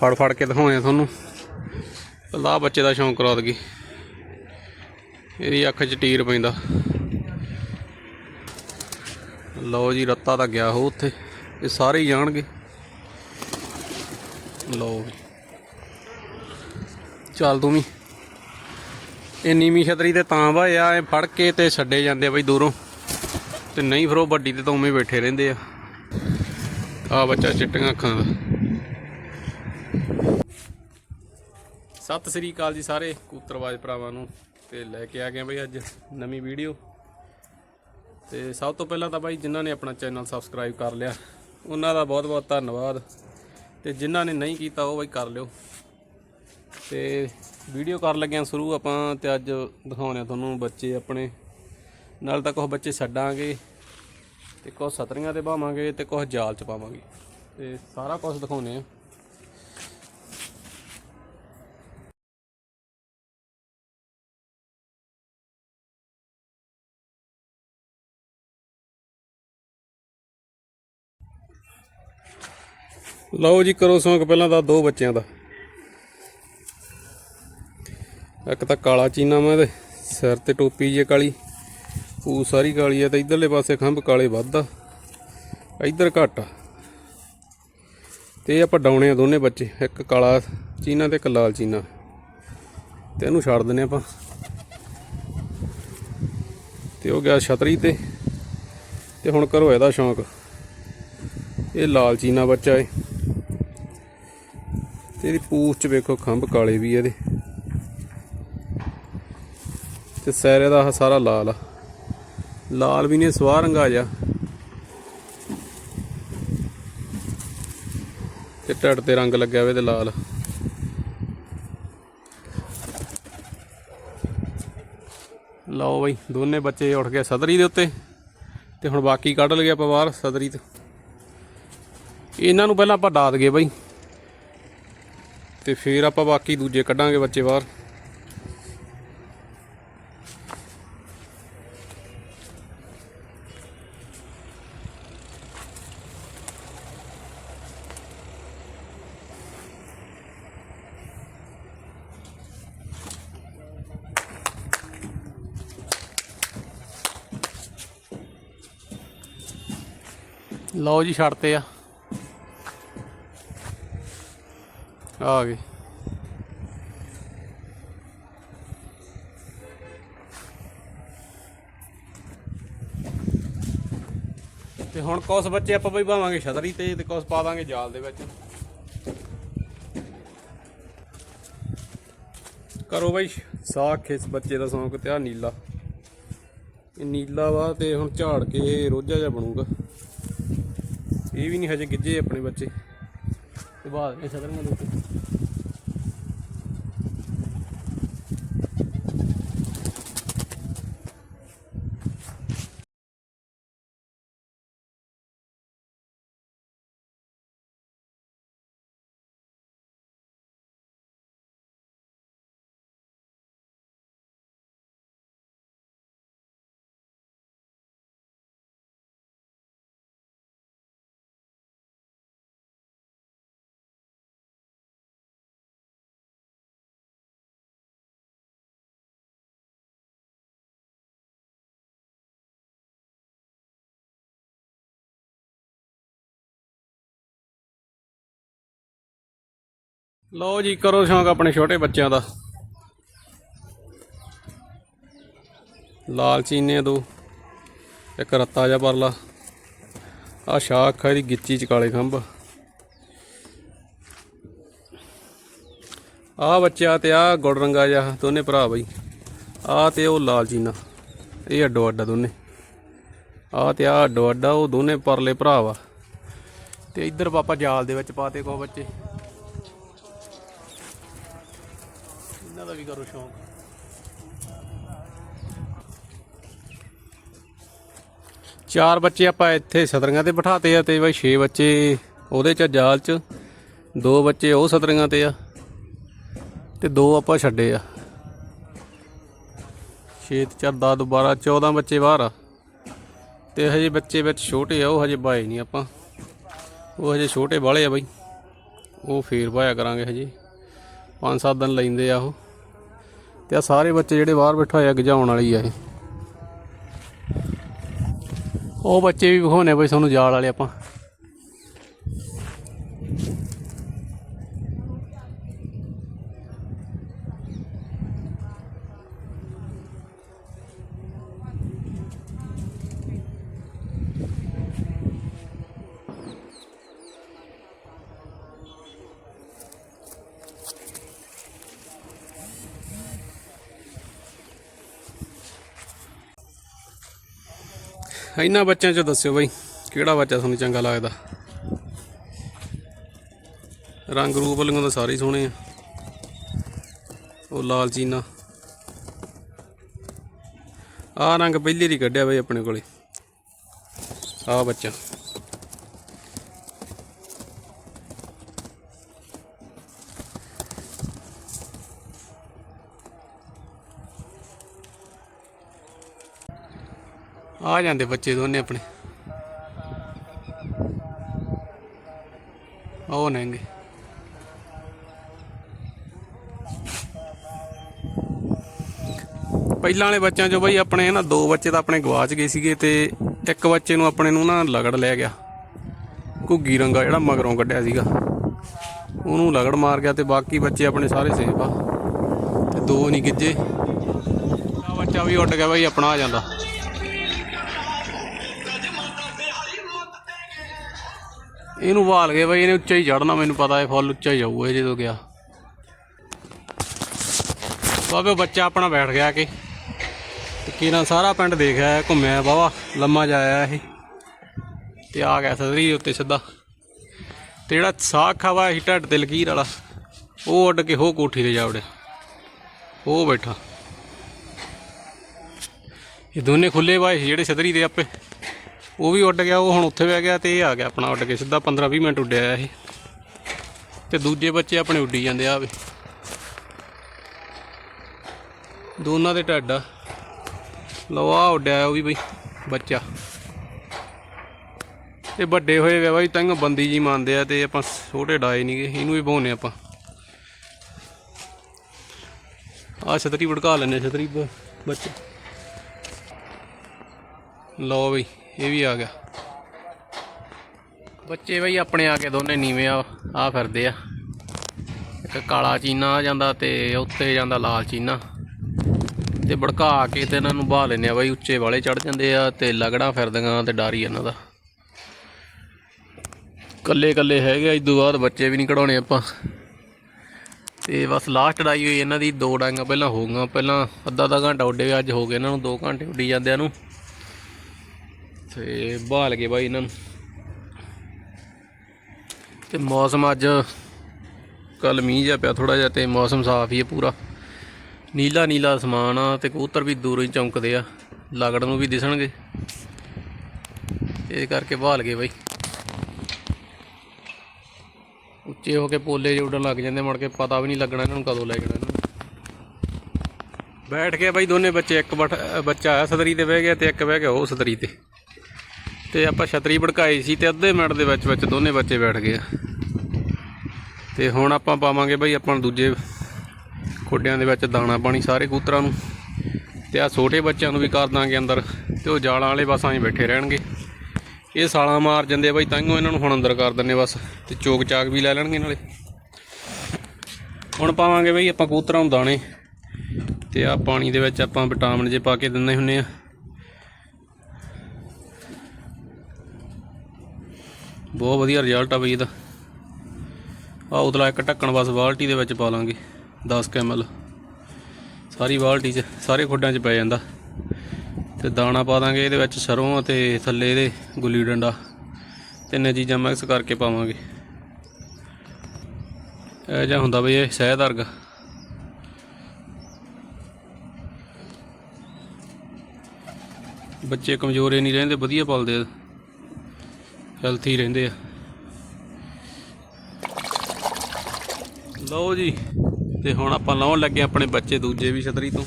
ਫੜ ਫੜ ਕੇ ਦਿਖਾਉਣੇ ਆ ਤੁਹਾਨੂੰ। ਲਾ ਬੱਚੇ ਦਾ ਸ਼ੌਂਕ ਕਰਾ ਦਗੀ ਇਹਦੀ ਅੱਖ 'ਚ ਟੀਰ ਪੈਂਦਾ। ਲਓ ਜੀ, ਰੱਤਾ ਤਾਂ ਗਿਆ ਹੋ ਉੱਥੇ। ਇਹ ਸਾਰੇ ਹੀ ਜਾਣਗੇ। ਲਓ ਚੱਲ ਤੂੰ ਵੀ। ਇਹ ਨੀਵੀਂ ਛਤਰੀ ਤੇ ਤਾਂ ਭਾਏ ਆ ਫੜ ਕੇ ਤੇ ਛੱਡੇ ਜਾਂਦੇ ਆ ਬਈ ਦੂਰੋਂ। ਤੇ ਨਹੀਂ ਫਿਰ ਉਹ ਵੱਡੀ ਤੇ ਤਾਂ ਉਵੇਂ ਬੈਠੇ ਰਹਿੰਦੇ ਆ। ਆ ਬੱਚਾ ਚਿੱਟੀਆਂ ਅੱਖਾਂ ਦਾ। ਸਤਿ ਸ੍ਰੀ ਅਕਾਲ ਜੀ ਸਾਰੇ ਕੂਤਰਵਾਜ ਭਰਾਵਾਂ ਨੂੰ ਤੇ ਲੈ ਕੇ ਆ ਗਏ ਬਈ ਅੱਜ ਨਵੀਂ ਵੀਡੀਓ। ਤੇ ਸਭ ਤੋਂ ਪਹਿਲਾਂ ਤਾਂ ਬਾਈ ਜਿਨ੍ਹਾਂ ਨੇ ਆਪਣਾ ਚੈਨਲ ਸਬਸਕ੍ਰਾਈਬ ਕਰ ਲਿਆ, ਉਹਨਾਂ ਦਾ ਬਹੁਤ ਬਹੁਤ ਧੰਨਵਾਦ। ਤੇ ਜਿਨ੍ਹਾਂ ਨੇ ਨਹੀਂ ਕੀਤਾ ਉਹ ਬਾਈ ਕਰ ਲਿਓ। ਤੇ ਵੀਡੀਓ ਕਰਨ ਲੱਗਿਆਂ ਸ਼ੁਰੂ ਆਪਾਂ ਤੇ ਅੱਜ ਦਿਖਾਉਣੇ ਆ ਤੁਹਾਨੂੰ ਬੱਚੇ ਆਪਣੇ। ਨਾਲ ਤਾਂ ਕੁਝ ਬੱਚੇ ਛੱਡਾਂਗੇ ਤੇ ਕੁਝ ਸਤਰੀਆਂ ਤੇ ਪਾਵਾਂਗੇ ਤੇ ਕੁਝ ਜਾਲ ਚ ਪਾਵਾਂਗੇ। ਤੇ ਸਾਰਾ ਕੁਝ ਦਿਖਾਉਣੇ ਆ ਲਓ ਜੀ, ਕਰੋ ਸ਼ੌਂਕ ਪਹਿਲਾਂ ਤਾਂ ਦੋ ਬੱਚਿਆਂ ਦਾ। ਇੱਕ ਤਾਂ ਕਾਲਾ ਚੀਨਾ ਮੈਂ ਇਹਦੇ, ਸਿਰ ਤੇ ਟੋਪੀ ਜੇ ਕਾਲੀ। ਉਹ ਸਾਰੀ ਕਾਲੀ ਆ ਤੇ ਇਧਰਲੇ ਪਾਸੇ ਖੰਭ ਕਾਲੇ ਵੱਧ ਆ। ਇਧਰ ਘੱਟ ਆ। ਤੇ ਇਹ ਆਪਾਂ ਡਾਉਣੇ ਆ ਦੋਨੇ ਬੱਚੇ, ਇੱਕ ਕਾਲਾ ਚੀਨਾ ਤੇ ਇੱਕ ਲਾਲ ਚੀਨਾ। ਤੇ ਇਹਨੂੰ ਛੱਡ ਦਿੰਨੇ ਆਪਾਂ। ਤੇ ਉਹ ਗਿਆ ਛਤਰੀ ਤੇ। ਤੇ ਹੁਣ ਕਰੋ ਇਹਦਾ ਸ਼ੌਂਕ। ਇਹ ਲਾਲ ਚੀਨਾ ਬੱਚਾ ਏ। ਤੇ ਇਹਦੀ ਪੂਛ ਚ ਵੇਖੋ, ਖੰਭ ਕਾਲੇ ਵੀ ਇਹਦੇ। ਤੇ ਸੈਰੇ ਦਾ ਆਹ ਸਾਰਾ ਲਾਲ ਆ। ਲਾਲ ਵੀ ਨੇ ਸਵਾਹ ਰੰਗਾ ਜਾ ਤੇ ਢੱਡ ਤੇ ਰੰਗ ਲੱਗਿਆ ਹੋਵੇ ਤੇ ਲਾਲ। ਲਓ ਬਈ, ਦੋਨੇ ਬੱਚੇ ਉੱਠ ਗਏ ਸਦਰੀ ਦੇ ਉੱਤੇ। ਤੇ ਹੁਣ ਬਾਕੀ ਕੱਢ ਲਗੇ ਆਪਾਂ ਬਾਹਰ, ਸਦਰੀ ਤੋਂ। ਇਹਨਾਂ ਨੂੰ ਪਹਿਲਾਂ ਆਪਾਂ ਡਾ ਦਗੇ ਬਈ। ਤੇ ਫਿਰ ਆਪਾਂ ਬਾਕੀ ਦੂਜੇ ਕੱਢਾਂਗੇ ਬੱਚੇ ਬਾਹਰ। ਲਓ ਜੀ ਛੱਡਤੇ ਆ। ਆ ਗਏ। ਤੇ ਹੁਣ ਕੁਛ ਬੱਚੇ ਆਪਾਂ ਬਈ ਪਾਵਾਂਗੇ ਛਤਰੀ ਤੇ ਤੇ ਕੁਛ ਪਾ ਦਾਂਗੇ ਜਾਲ ਦੇ ਵਿੱਚ। ਕਰੋ ਬਈ ਸਾਖ ਇਸ ਬੱਚੇ ਦਾ ਸ਼ੌਂਕ ਤੇ ਆ ਨੀਲਾ। ਇਹ ਨੀਲਾ ਵਾ ਤੇ ਹੁਣ ਝਾੜ ਕੇ ਇਹ ਰੋਜਾ ਜਿਹਾ ਬਣੂਗਾ। ਇਹ ਵੀ ਨਹੀਂ ਹਜੇ ਗਿੱਜੇ ਆਪਣੇ ਬੱਚੇ। ਤੇ ਬਾਅਦ ਇਹ ਛਤਰੀਆਂ ਦੇ ਉੱਤੇ। ਲਓ ਜੀ, ਕਰੋ ਸ਼ੌਂਕ ਆਪਣੇ ਛੋਟੇ ਬੱਚਿਆਂ ਦਾ। ਲਾਲ ਚੀਨੇ ਦੋ, ਇੱਕ ਰੱਤਾ ਜਿਹਾ ਪਰਲਾ। ਆ ਸ਼ਾਖ ਆ, ਇਹਦੀ ਗਿੱਚੀ ਚ ਕਾਲੇ ਖੰਭ। ਆ ਬੱਚਾ ਤੇ ਆ ਗੁੜ ਰੰਗਾ ਜਿਹਾ, ਦੋਨੇ ਭਰਾ ਬਈ। ਆ ਤੇ ਉਹ ਲਾਲ ਚੀਨਾ, ਇਹ ਅੱਡੋ ਅੱਡਾ ਦੋਨੇ। ਆ ਤੇ ਆ ਅੱਡੋ ਅੱਡਾ ਉਹ ਦੋਨੇ ਪਰਲੇ ਭਰਾ ਵਾ। ਤੇ ਇੱਧਰ ਪਾਪਾ ਜਾਲ ਦੇ ਵਿੱਚ ਪਾਤੇ ਕੋ ਬੱਚੇ। ਵੀ ਕਰੋ ਸ਼ੌਂਕ। ਚਾਰ ਬੱਚੇ ਆਪਾਂ ਇੱਥੇ ਸਤਰੀਆਂ ਤੇ ਬਿਠਾਤੇ ਆ ਤੇ ਬਾਈ 6 ਬੱਚੇ ਉਹਦੇ ਚ ਜਾਲ ਚ, ਦੋ ਬੱਚੇ ਉਹ ਸਤਰੀਆਂ ਤੇ ਆ ਤੇ ਦੋ ਆਪਾਂ ਛੱਡੇ ਆ। 6 ਤੇ 4 10 12 14 ਬੱਚੇ ਬਾਹਰ ਆ। ਤੇ ਹਜੇ ਬੱਚੇ ਵਿੱਚ ਛੋਟੇ ਆ, ਉਹ ਹਜੇ ਬਾਏ ਨਹੀਂ ਆਪਾਂ। ਉਹ ਹਜੇ ਛੋਟੇ ਬਾਲੇ ਆ ਬਾਈ। ਉਹ ਫੇਰ ਪਾਇਆ ਕਰਾਂਗੇ ਹਜੇ। 5-7 ਦਿਨ ਲੈਂਦੇ ਆ ਉਹ। ਤੇ ਆ ਸਾਰੇ ਬੱਚੇ ਜਿਹੜੇ ਬਾਹਰ ਬੈਠੇ ਹੋਏ ਆ, ਗਜਾਉਣ ਵਾਲੀ ਆ ਇਹ। ਉਹ ਬੱਚੇ ਵੀ ਵਿਖਾਉਣੇ ਬਈ ਤੁਹਾਨੂੰ ਜਾਲ ਵਾਲੇ ਆਪਾਂ। ਇਹਨਾਂ ਬੱਚਿਆਂ ਚੋਂ ਦੱਸਿਓ ਬਾਈ, ਕਿਹੜਾ ਬੱਚਾ ਤੁਹਾਨੂੰ ਚੰਗਾ ਲੱਗਦਾ? ਰੰਗ ਰੂਪ ਵੱਲੋਂ ਤਾਂ ਸਾਰੇ ਸੋਹਣੇ ਆ। ਉਹ ਲਾਲ ਚੀਨਾ। ਆਹ ਰੰਗ ਪਹਿਲੀ ਹੀ ਕੱਢਿਆ ਬਈ ਆਪਣੇ ਕੋਲੇ। ਆਹ ਬੱਚਾ। ਆ ਜਾਂਦੇ ਬੱਚੇ ਦੋਨੇ ਆਪਣੇ। ਉਹ ਨੇਗੇ। ਪਹਿਲਾਂ ਵਾਲੇ ਬੱਚਿਆਂ ਚੋਂ ਬਈ ਆਪਣੇ ਨਾ ਦੋ ਬੱਚੇ ਤਾਂ ਆਪਣੇ ਗਵਾਚ ਗਏ ਸੀਗੇ ਤੇ ਇੱਕ ਬੱਚੇ ਨੂੰ ਆਪਣੇ ਨੂੰ ਨਾ ਲਗੜ ਲੈ ਗਿਆ। ਘੁੱਗੀ ਰੰਗਾ ਜਿਹੜਾ ਮਗਰੋਂ ਕੱਢਿਆ ਸੀਗਾ। ਉਹਨੂੰ ਲਗੜ ਮਾਰ ਗਿਆ ਤੇ ਬਾਕੀ ਬੱਚੇ ਆਪਣੇ ਸਾਰੇ ਸੇਫ ਆ। ਤੇ ਦੋ ਨਹੀਂ ਗਿੱਜੇ। ਬੱਚਾ ਵੀ ਉੱਡ ਗਿਆ ਬਈ, ਆਪਣਾ ਆ ਜਾਂਦਾ। ਇਹਨੂੰ ਭਾਲ ਗਏ ਬਈ ਇਹਨੇ ਉੱਚਾ ਹੀ ਚੜਨਾ ਮੈਨੂੰ ਪਤਾ ਹੈ ਫੁੱਲ ਉੱਚਾ ਹੀ ਜਾਊਗਾ ਇਹ ਜਦੋਂ ਗਿਆ। ਬਾਬੇ ਬੱਚਾ ਆਪਣਾ ਬੈਠ ਗਿਆ ਕਿ। ਤੇ ਕਿਨਾਂ ਸਾਰਾ ਪਿੰਡ ਦੇਖਿਆ ਘੁੰਮਿਆ ਬਾਵਾ ਲੰਮਾ ਜਾਇਆ ਇਹ। ਤੇ ਆ ਗਿਆ ਸਦਰੀ ਉੱਤੇ ਸਿੱਧਾ। ਤੇ ਜਿਹੜਾ ਸਾਗ ਖਾਵਾ ਸੀ ਢੱਡ ਤੇ ਲਕੀਰ ਵਾਲਾ, ਉਹ ਉੱਡ ਕੇ ਹੋ ਕੋਠੀ ਤੇ ਜਾ ਵੜਿਆ। ਉਹ ਬੈਠਾ। ਇਹ ਦੋਨੇ ਖੁੱਲੇ ਬਾਏ ਸੀ ਜਿਹੜੇ ਸਦਰੀ ਦੇ ਆਪੇ। ਉਹ ਵੀ ਉੱਡ ਗਿਆ, ਉਹ ਹੁਣ ਉੱਥੇ ਬਹਿ ਗਿਆ ਤੇ ਇਹ ਆ ਗਿਆ ਆਪਣਾ ਉੱਡ ਕੇ, ਸਿੱਧਾ 15 20 ਮਿੰਟ ਉੱਡਿਆ ਇਹ। ਤੇ ਦੂਜੇ ਬੱਚੇ ਆਪਣੇ ਉੱਡੀ ਜਾਂਦੇ ਆ ਵੇ। ਦੋਨਾਂ ਦੇ ਢੱਡ ਆ। ਲਓ ਆ ਉੱਡਿਆ ਉਹ ਵੀ ਬਈ, ਬੱਚਾ। ਇਹ ਵੱਡੇ ਹੋਏ ਵੇ ਬਾਈ, ਤੰਗ ਬੰਦੀ ਜੀ ਮੰਨਦੇ ਆ ਤੇ ਆਪਾਂ ਛੋਟੇ ਡਾਏ ਨਹੀਂਗੇ ਇਹਨੂੰ ਵੀ ਬਹੁਨੇ ਆਪਾਂ। ਆ ਛਤਰੀ ਭੜਕਾ ਲੈਨੇ ਛਤਰੀ ਬ- ਬੱਚੇ। ਲਓ ਬਈ ਇਹ ਵੀ ਆ ਗਿਆ। ਬੱਚੇ ਬਈ ਆਪਣੇ ਆ ਕੇ ਦੋਨੇ ਨੀਵੇਂ ਆ ਆ ਫਿਰਦੇ ਆ। ਇੱਕ ਕਾਲਾ ਚੀਨਾ ਆ ਜਾਂਦਾ ਤੇ ਉੱਤੇ ਜਾਂਦਾ ਲਾਲ ਚੀਨਾ। ਤੇ ਭੜਕਾ ਕੇ ਤੇ ਇਹਨਾਂ ਨੂੰ ਬਾਹ ਲੈਨੇ ਆ ਬਈ, ਉੱਚੇ ਵਾਲੇ ਚੜ ਜਾਂਦੇ ਆ ਤੇ ਲਗੜਾ ਫਿਰਦੀਆਂ ਤੇ ਡਰ ਹੀ ਇਹਨਾਂ ਦਾ। ਕੱਲੇ ਕੱਲੇ ਹੈਗੇ ਆ ਇਦੋਂ ਬਾਅਦ ਬੱਚੇ ਵੀ ਨਹੀਂ ਕਢਾਉਣੇ ਆਪਾਂ। ਤੇ ਬਸ ਲਾਸਟ ਡਾਈ ਹੋਈ ਇਹਨਾਂ ਦੀ, ਦੋ ਡਾਈਆਂ ਪਹਿਲਾਂ ਹੋ ਗਈਆਂ। ਪਹਿਲਾਂ ਅੱਧਾ ਅੱਧਾ ਘੰਟਾ ਉੱਡੇ ਅੱਜ ਹੋ ਗਏ ਇਹਨਾਂ ਨੂੰ 2 ਘੰਟੇ ਉੱਡੀ ਜਾਂਦੇ ਨੂੰ। ਤੇ ਬਾਲ ਗਏ ਬਾਈ ਇਹਨਾਂ ਨੂੰ। ਤੇ ਮੌਸਮ ਅੱਜ ਕੱਲ ਮੀਂਹ ਜਿਹਾ ਪਿਆ ਥੋੜਾ ਜਿਹਾ ਤੇ ਮੌਸਮ ਸਾਫ਼ ਹੀ ਹੈ ਪੂਰਾ। ਨੀਲਾ ਨੀਲਾ ਅਸਮਾਨ ਆ ਤੇ ਕਬੂਤਰ ਵੀ ਦੂਰੋਂ ਹੀ ਚਮਕਦੇ ਆ, ਲਗੜ ਨੂੰ ਵੀ ਦਿਸਣਗੇ। ਇਹ ਕਰਕੇ ਬਹਾਲ ਗਏ ਬਾਈ। ਉੱਚੇ ਹੋ ਕੇ ਪੋਲੇ ਜਿਹੇ ਉੱਡਣ ਲੱਗ ਜਾਂਦੇ, ਮੁੜ ਕੇ ਪਤਾ ਵੀ ਨਹੀਂ ਲੱਗਣਾ ਇਹਨਾਂ ਨੂੰ ਕਦੋਂ ਲੈ ਜਾਣਾ ਇਹਨਾਂ ਨੂੰ। ਬੈਠ ਕੇ ਬਾਈ ਦੋਨੇ ਬੱਚੇ, ਇੱਕ ਬਟ- ਬੱਚਾ ਆਇਆ ਸਤਰੀ ਤੇ ਬਹਿ ਗਿਆ ਤੇ ਇੱਕ ਬਹਿ ਗਿਆ ਉਹ ਸਤਰੀ ਤੇ। ਤੇ ਆਪਾਂ ਛਤਰੀ ਭੜਕਾਈ ਸੀ ਤੇ ਅੱਧੇ ਮਿੰਟ ਦੇ ਵਿੱਚ ਵਿੱਚ ਦੋਨੇ ਬੱਚੇ ਬੈਠ ਗਏ ਆ। ਤੇ ਹੁਣ ਆਪਾਂ ਪਾਵਾਂਗੇ ਬਈ ਆਪਾਂ ਦੂਜੇ ਖੋਡਿਆਂ ਦੇ ਵਿੱਚ ਦਾਣਾ ਪਾਣੀ ਸਾਰੇ ਕੂਤਰਾਂ ਨੂੰ। ਤੇ ਆ ਛੋਟੇ ਬੱਚਿਆਂ ਨੂੰ ਵੀ ਕਰ ਦਾਂਗੇ ਅੰਦਰ ਤੇ ਉਹ ਜਾਲਾਂ ਵਾਲੇ ਬਸ ਐਂ ਬੈਠੇ ਰਹਿਣਗੇ। ਇਹ ਸਾਲਾਂ ਮਾਰ ਜਾਂਦੇ ਆ ਬਈ ਤਾਂਹੀਓ ਇਹਨਾਂ ਨੂੰ ਹੁਣ ਅੰਦਰ ਕਰ ਦਿੰਨੇ ਬਸ ਤੇ ਚੋਕ ਚਾਕ ਵੀ ਲੈ ਲੈਣਗੇ ਨਾਲੇ। ਹੁਣ ਪਾਵਾਂਗੇ ਬਈ ਆਪਾਂ ਕੂਤਰਾਂ ਨੂੰ ਦਾਣੇ। ਤੇ ਆ ਪਾਣੀ ਦੇ ਵਿੱਚ ਆਪਾਂ ਵਿਟਾਮਿਨ ਜੇ ਪਾ ਕੇ ਦਿੰਦੇ ਹੁੰਨੇ ਆ। ਬਹੁਤ ਵਧੀਆ ਰਿਜ਼ਲਟ ਆ ਬਈ ਇਹਦਾ। ਆ ਉਤਲਾ ਇੱਕ ਢੱਕਣ ਬਸ ਬਾਲਟੀ ਦੇ ਵਿੱਚ ਪਾ ਲਾਂਗੇ 10 kml ਸਾਰੀ ਬਾਲਟੀ 'ਚ, ਸਾਰੇ ਖੁੱਡਾਂ 'ਚ ਪੈ ਜਾਂਦਾ। ਤੇ ਦਾਣਾ ਪਾ ਦਾਂਗੇ ਇਹਦੇ ਵਿੱਚ ਸਰੋਂ ਅਤੇ ਥੱਲੇ ਇਹਦੇ ਗੁੱਲੀ ਡੰਡਾ। ਤਿੰਨੇ ਚੀਜ਼ਾਂ ਮਿਕਸ ਕਰਕੇ ਪਾਵਾਂਗੇ। ਇਹ ਜਿਹਾ ਹੁੰਦਾ ਬਈ ਇਹ ਸ਼ਹਿਦ ਵਰਗਾ ਬੱਚੇ ਕਮਜ਼ੋਰੇ ਨਹੀਂ ਰਹਿੰਦੇ, ਵਧੀਆ ਪਲਦੇ ਆ। ਹੈਲਥੀ ਰਹਿੰਦੇ ਆ। ਲਓ ਜੀ, ਤੇ ਹੁਣ ਆਪਾਂ ਲਾਉਣ ਲੱਗੇ ਆਪਣੇ ਬੱਚੇ ਦੂਜੇ ਵੀ ਛਤਰੀ ਤੋਂ,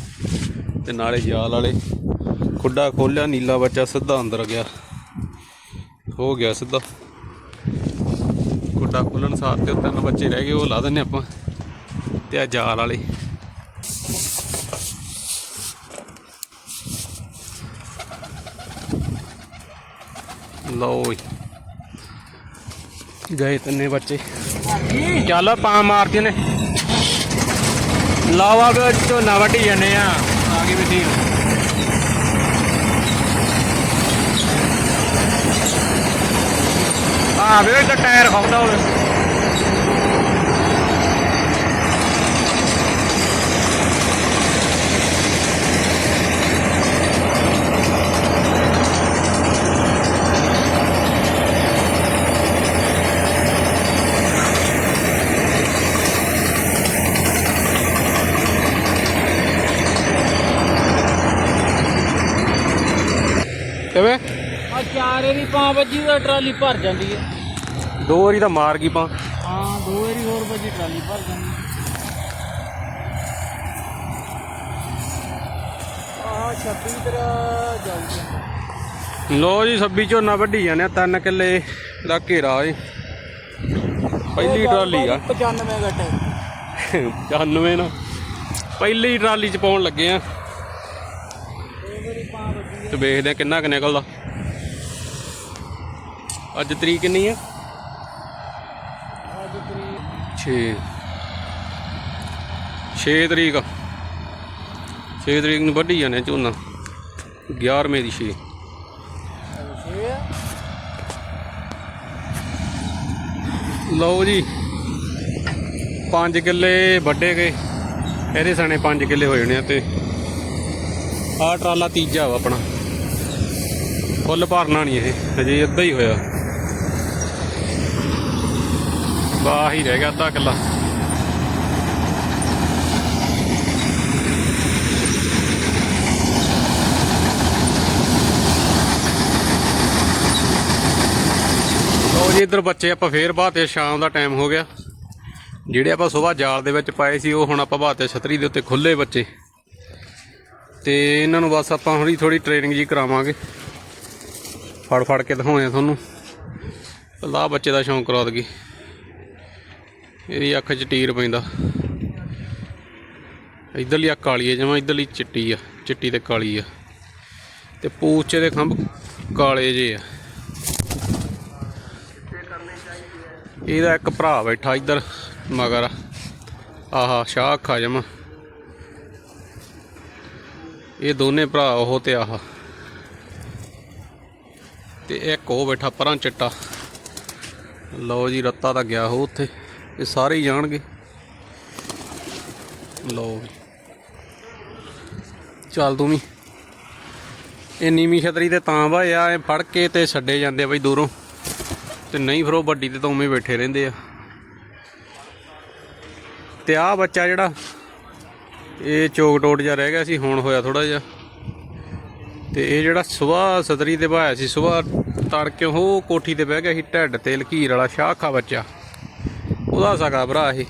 ਤੇ ਨਾਲੇ ਜਾਲ ਵਾਲੇ। ਖੁੱਡਾ ਖੋਲਿਆ ਨੀਲਾ ਬੱਚਾ ਸਿੱਧਾ ਅੰਦਰ ਗਿਆ। ਹੋ ਗਿਆ ਸਿੱਧਾ। ਖੁੱਡਾ ਮੁੰਡਾ ਸਾਰ ਤੇ ਤਿੰਨ ਬੱਚੇ ਰਹਿ ਗਏ, ਉਹ ਲਾ ਦਿੰਨੇ ਆਪਾਂ। ਤੇ ਆ ਜਾਲ ਵਾਲੇ। ਲਓ ਜੀ। ਗਏ ਤਿੰਨੇ ਬੱਚੇ। ਚੱਲ ਪਾ ਮਾਰਦੇ ਨੇ। ਲਾਵਾ ਝੋਨਾ ਵੱਢੀ ਜਾਂਦੇ ਆ। ਆ ਗਈ ਵੀ ਆ ਵੇ ਟਾਇਰ ਖਾਉਂਦਾ ਹੋਵੇ। ਕਿਵੇਂ? ਆ ਚਾਰੇ ਦੀ ਪਾਂ ਵੱਜੀ ਹੋਈ ਟਰਾਲੀ ਭਰ ਜਾਂਦੀ ਹੈ। ਦੋ ਵਾਰੀ ਤਾਂ ਮਾਰ ਗਈ ਪਾ। ਹਾਂ ਦੋ ਵਾਰੀ ਹੋਰ ਵੱਜੀ ਟਰਾਲੀ ਭਰ ਜਾਂਦੀ ਆ 26 ਤੇਰਾ ਜਾਊਗਾ ਲੋ ਜੀ। ਸੱਬੀ ਝੋਨਾ ਵੱਢੀ ਜਾਂਦੇ ਆ ਤਿੰਨ ਕਿੱਲੇ ਦਾ ਘੇਰਾ ਏ। ਪਹਿਲੀ ਟਰਾਲੀ ਆ। 95 ਗੱਟੇ। 95 ਨਾ। ਪਹਿਲੀ ਟਰਾਲੀ ਚ ਪਾਉਣ ਲੱਗੇ ਆ। ਤੇ ਵੇਖਦੇ ਆ ਕਿੰਨਾ ਕੁ ਨਿਕਲਦਾ। ਅੱਜ ਤਰੀਕ ਕਿੰਨੀ ਆ? ਅੱਜ ਤਰੀਕ 6 6 ਤਰੀਕ 6 ਤਰੀਕ ਨੂੰ ਵੱਢੀ ਆ ਝੋਨਾ। 11ਵੇਂ ਦੀ 6 ਛੇ ਆ। ਲਓ ਜੀ 5 ਕਿੱਲੇ ਵੱਡੇ ਗਏ। ਇਹਦੇ ਸਣੇ 5 ਕਿੱਲੇ ਹੋ ਜਾਣੇ ਆ ਤੇ ਆਹ ਟਰਾਲਾ ਤੀਜਾ ਵਾ ਆਪਣਾ। ਫੁੱਲ ਭਰਨਾ ਨਹੀਂ ਇਹ, ਹਜੇ ਅੱਧਾ ਹੀ ਹੋਇਆ। ਬਾਹ ਹੀ ਰਹਿ ਗਿਆ ਅੱਧਾ ਕਿੱਲਾ। ਲਓ ਜੀ, ਇੱਧਰ ਬੱਚੇ ਆਪਾਂ ਫੇਰ ਬਾਤੇ ਸ਼ਾਮ ਦਾ ਟਾਈਮ ਹੋ ਗਿਆ। ਜਿਹੜੇ ਆਪਾਂ ਸਵੇਰ ਜਾਲ ਦੇ ਵਿੱਚ ਪਾਏ ਸੀ, ਉਹ ਹੁਣ ਆਪਾਂ ਬਾਤੇ ਛਤਰੀ ਦੇ ਉੱਤੇ ਖੁੱਲੇ ਬੱਚੇ। ਤੇ ਇਹਨਾਂ ਨੂੰ ਬਸ ਆਪਾਂ ਹੁਣੀ ਥੋੜੀ ਟ੍ਰੇਨਿੰਗ ਜੀ ਕਰਾਵਾਂਗੇ। ਫੜ ਫੜ ਕੇ ਦਿਖਾਉਂਦੇ ਆ ਤੁਹਾਨੂੰ। ਲਾ ਬੱਚੇ ਦਾ ਸ਼ੌਂਕ ਕਰਾ ਦਗੀ ਇਹਦੀ ਅੱਖ 'ਚ ਟੀਰ ਪੈਂਦਾ। ਇਧਰਲੀ ਆ ਕਾਲੀ ਹੈ ਜਮਾ ਇਧਰਲੀ ਚਿੱਟੀ ਆ, ਚਿੱਟੀ ਤੇ ਕਾਲੀ ਆ। ਤੇ ਪੂਛ ਦੇ ਖੰਭ ਕਾਲੇ ਜੇ ਆ। ਇਹਦਾ ਇੱਕ ਭਰਾ ਬੈਠਾ ਇੱਧਰ ਮਗਰ। ਆਹਾ, ਸ਼ਾਹ ਅੱਖਾਂ ਜਮਾ। ਇਹ ਦੋਨੇ ਭਰਾ ਉਹ ਤੇ ਆਹ। ਤੇ ਇੱਕ ਉਹ ਬੈਠਾ ਪਰਾਂ ਚਿੱਟਾ। ਲਓ ਜੀ, ਰੱਤਾ ਤਾਂ ਗਿਆ ਹੋ ਉੱਥੇ। ਇਹ ਸਾਰੇ ਹੀ ਜਾਣਗੇ। ਲਓ ਵੀ ਚੱਲ ਤੂੰ ਵੀ। ਇਹ ਨੀਵੀਂ ਛਤਰੀ ਤੇ ਤਾਂ ਵਾਇਆ ਇਹ ਫੜ ਕੇ ਤੇ ਛੱਡੇ ਜਾਂਦੇ ਆ ਬਈ ਦੂਰੋਂ। ਤੇ ਨਹੀਂ ਫਿਰ ਉਹ ਵੱਡੀ ਤੇ ਤਾਂ ਉਵੇਂ ਬੈਠੇ ਰਹਿੰਦੇ ਆ। ਤੇ ਆਹ ਬੱਚਾ ਜਿਹੜਾ, ਇਹ ਚੋਕ ਟੋਟ ਜਿਹਾ ਰਹਿ ਗਿਆ ਸੀ, ਹੁਣ ਹੋਇਆ ਥੋੜਾ ਜਿਹਾ। ਤੇ ਇਹ ਜਿਹੜਾ ਸਵੇਰ ਸਤਰੀ ਤੇ ਭਾਇਆ ਸੀ, ਸਵੇਰ ਤੜਕੇ ਉਹ ਕੋਠੀ ਤੇ ਬਹਿ ਗਿਆ ਸੀ, ਢੱਡ ਤੇ ਲਕੀਰ ਵਾਲਾ ਸ਼ਾਖਾ ਬੱਚਾ। ਉਹਦਾ ਸਕਾ ਭਰਾ ਇਹ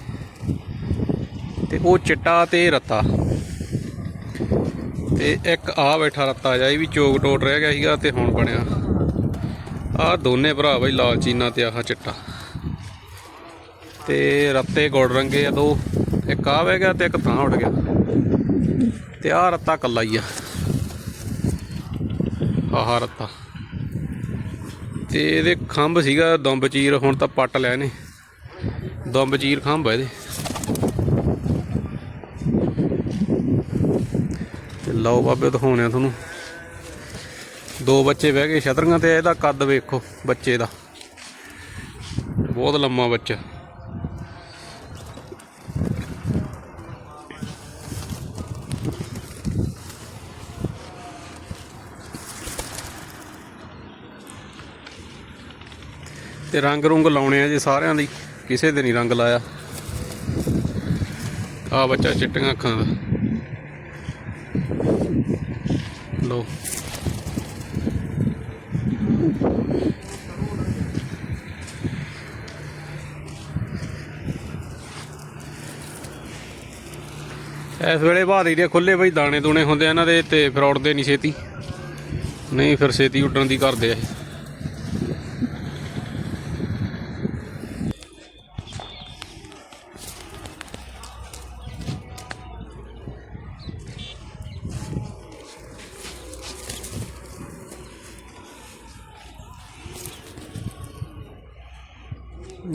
ਤੇ ਉਹ ਚਿੱਟਾ ਤੇ ਰੱਤਾ। ਤੇ ਇੱਕ ਆ ਬੈਠਾ ਰੱਤਾ ਜਾ ਇਹ ਵੀ ਚੋਕ ਟੋਟ ਰਹਿ ਗਿਆ ਸੀਗਾ ਤੇ ਹੁਣ ਬਣਿਆ। ਆ ਦੋਨੇ ਭਰਾ ਬਈ ਲਾਲ ਚੀਨਾ ਤੇ ਆਹ ਚਿੱਟਾ। ਤੇ ਰੱਤੇ ਗੁੜ ਰੰਗੇ ਆ ਦੋ। ਇੱਕ ਆ ਵਹਿ ਗਿਆ ਤੇ ਇੱਕ ਤਾਂ ਉੱਡ ਗਿਆ। ਤੇ ਆਹ ਰੱਤਾ ਕੱਲਾ ਹੀ ਆ। ਆਹ ਰੱਤਾ। ਤੇ ਇਹਦੇ ਖੰਭ ਸੀਗਾ ਦੰਬ ਚੀਰ, ਹੁਣ ਤਾਂ ਪੱਟ ਲਏ ਨੇ ਦੁੰਬ ਚੀਰ ਖੰਭ ਆ ਇਹਦੇ। ਤੇ ਲਓ ਬਾਬੇ ਦਿਖਾਉਣੇ ਆ ਤੁਹਾਨੂੰ। ਦੋ ਬੱਚੇ ਬਹਿ ਗਏ ਛਤਰੀਆਂ ਤੇ, ਇਹਦਾ ਕੱਦ ਵੇਖੋ ਬੱਚੇ ਦਾ। ਬਹੁਤ ਲੰਮਾ ਬੱਚਾ। ਤੇ ਰੰਗ ਰੁੰਗ ਲਾਉਣੇ ਆ ਜੀ ਸਾਰਿਆਂ ਦੀ, ਕਿਸੇ ਦੇ ਨਹੀਂ ਰੰਗ ਲਾਇਆ। ਆ ਬੱਚਾ ਚਿੱਟੀਆਂ ਅੱਖਾਂ ਦਾ। ਲੋ ਇਸ ਵੇਲੇ ਬਾਦੀ ਦੇ ਖੁੱਲੇ ਬਈ ਦਾਣੇ ਦੂਣੇ ਹੁੰਦੇ ਇਹਨਾਂ ਦੇ ਤੇ ਫਿਰ ਉੱਡਦੇ ਨਹੀਂ ਛੇਤੀ। ਨਹੀਂ, ਫਿਰ ਛੇਤੀ ਉੱਡਣ ਦੀ ਕਰਦੇ ਆ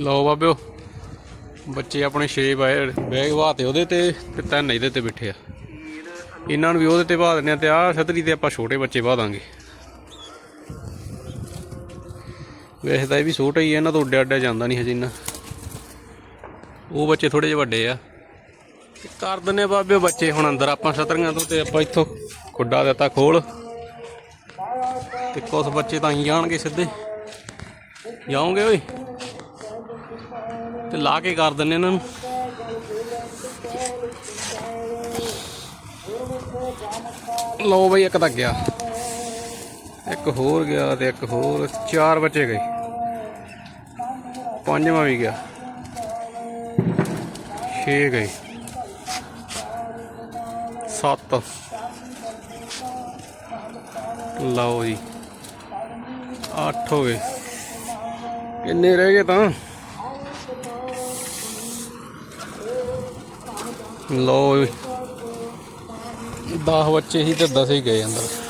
ਲਓ ਬਾਬਿਓ ਬੱਚੇ ਆਪਣੇ 6 ਬੈਗ ਵਾਤੇ ਉਹਦੇ ਤੇ। ਤੇ ਤਿੰਨ ਇਹਦੇ ਤੇ ਬਿਠੇ ਆ। ਇਹਨਾਂ ਨੂੰ ਵੀ ਉਹਦੇ ਤੇ ਵਾ ਦਿੰਦੇ ਆ ਤੇ ਆਹ ਛਤਰੀ ਤੇ ਆਪਾਂ ਛੋਟੇ ਬੱਚੇ ਵਾ ਦਾਂਗੇ। ਵੈਸੇ ਤਾਂ ਇਹ ਵੀ ਛੋਟਾ ਹੀ ਹੈ ਇਹਨਾਂ ਤੋਂ ਉੱਡਿਆ ਉੱਡਿਆ ਜਾਂਦਾ ਨਹੀਂ ਹਜੇ ਇੰਨਾ। ਉਹ ਬੱਚੇ ਥੋੜੇ ਜਿਹੇ ਵੱਡੇ ਆ। ਕਰ ਦਿੰਨੇ ਆ ਬਾਬਿਓ ਬੱਚੇ ਹੁਣ ਅੰਦਰ ਆਪਾਂ ਛਤਰੀਆਂ ਤੋਂ ਤੇ ਆਪਾਂ ਇੱਥੋਂ ਖੁੱਡਾ ਦਿੱਤਾ ਖੋਲ। ਤੇ ਕੁਝ ਬੱਚੇ ਤਾਂ ਹੀ ਜਾਣਗੇ ਸਿੱਧੇ। ਜਾਓਗੇ ਓਏ? ਤੇ ਲਾ ਕੇ ਕਰ ਦਿੰਨੇ ਇਹਨਾਂ ਨੂੰ। ਲਓ ਬਈ, ਇੱਕ ਤਾਂ ਗਿਆ। ਇੱਕ ਹੋਰ ਗਿਆ ਤੇ ਇੱਕ ਹੋਰ। ਚਾਰ ਬੱਚੇ ਗਏ। ਪੰਜਵਾਂ ਵੀ ਗਿਆ। ਛੇ ਗਏ। ਸੱਤ। ਲਓ ਜੀ। 8 ਹੋ ਗਏ। ਕਿੰਨੇ ਰਹਿ ਗਏ ਤਾਂ? ਲਓ 10 ਬੱਚੇ ਹੀ ਤੇ 10 ਹੀ ਗਏ ਅੰਦਰ।